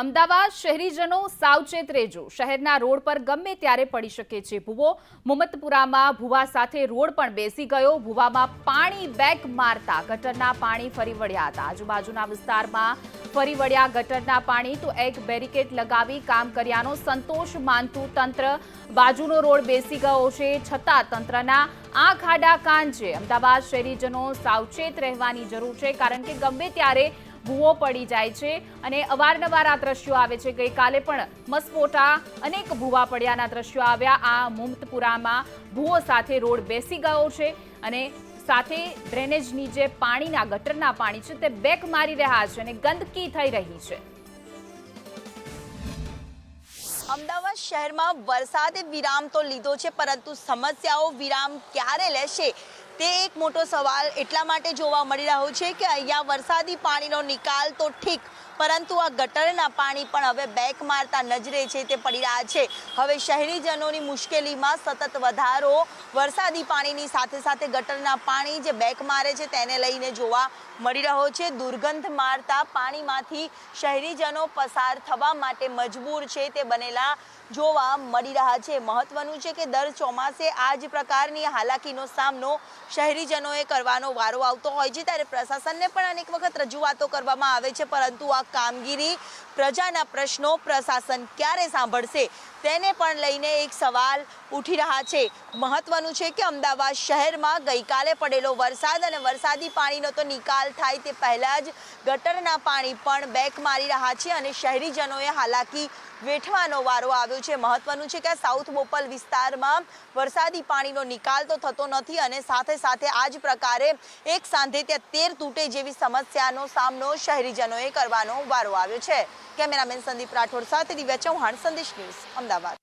અમદાવાદ શહેરીજનો સાવચેત રહેજો. શહેરના રોડ પર ગમે ત્યારે પડી શકે છે ભૂવો. મુમતપુરામાં ભૂવા સાથે રોડ પણ બેસી ગયો. ભૂવામાં પાણી બેક મારતા ગટરના પાણી ફરી વળ્યા હતા. આજુબાજુના વિસ્તારમાં ફરી વળ્યા ગટરના પાણી તો એક બેરિકેડ લગાવી કામ કર્યાનો સંતોષ માનતું તંત્ર. બાજુનો રોડ બેસી ગયો છે. છતાં તંત્રના આ ખાડા કાન છે. અમદાવાદ શહેરીજનો સાવચેત રહેવાની જરૂર છે કારણ કે ગમે ત્યારે ભૂવો પડી જાય છે અને અવારનવાર આ દ્રશ્યો આવે છે. ગઈકાલે પણ મસમોટા અનેક ભૂવા પડ્યાના દ્રશ્યો આવ્યા. આ મુમતપુરામાં ભૂવો સાથે રોડ બેસી ગયો છે અને સાથે ડ્રેનેજની જે પાણીના, ગટરના પાણી છે તે બેક મારી રહ્યા છે અને ગંદકી થઈ રહી છે. અમદાવાદ શહેરમાં વરસાદે વિરામ તો લીધો છે, પરંતુ સમસ્યાઓ વિરામ ક્યારે લેશે તે એક મોટો સવાલ એટલા માટે જોવા મળી રહ્યો છે કે અહીંયા વરસાદી પાણીનો નિકાલ તો ઠીક, પરંતુ આ ગટરના પાણી પણ હવે બેક મારતા નજરે છે, તે પડી રહ્યા છે. હવે શહેરીજનોની મુશ્કેલીમાં સતત વધારો, વરસાદી પાણીની સાથે સાથે ગટરના પાણી જે બેક મારે છે તેને લઈને જોવા મળી રહ્યો છે. દુર્ગંધ મારતા પાણીમાંથી શહેરીજનો પસાર થવા માટે મજબૂર છે, તે બનેલા જોવા મળી રહ્યા છે. મહત્વનું છે કે દર ચોમાસે આ જ પ્રકારની હાલાકીનો સામનો શહેરીજનોએ કરવાનો વારો આવતો હોય છે. ત્યારે પ્રશાસનને પણ અનેક વખત રજૂઆતો કરવામાં આવે છે. પરંતુ આ કામગીરી પ્રજાના પ્રશ્નો પ્રશાસન ક્યારે સાંભળશે તેને પણ લઈને એક સવાલ ઉઠી રહ્યા છે. મહત્વનું છે કે અમદાવાદ શહેરમાં ગઈકાલે પડેલો વરસાદ અને વરસાદી પાણીનો તો નિકાલ થાય તે પહેલાં જ ગટરના પાણી પણ બેક મારી રહ્યા છે અને શહેરીજનોએ હાલાકી વેઠવાનો વારો આવ્યો છે. મહત્વનું છે કે સાઉથ બોપલ વિસ્તારમાં વરસાદી પાણીનો નિકાલ તો થતો નથી અને સાથે સાથે આ જ પ્રકારે એક સાંધે ત્યાં તેર તૂટે જેવી સમસ્યાનો સામનો શહેરીજનોએ કરવાનો વારો આવ્યો છે. કેમેરામેન સંદીપ રાઠોડ સાથે દિવ્યા ચૌહાણ, સંદેશ ન્યૂઝ, અમદાવાદ.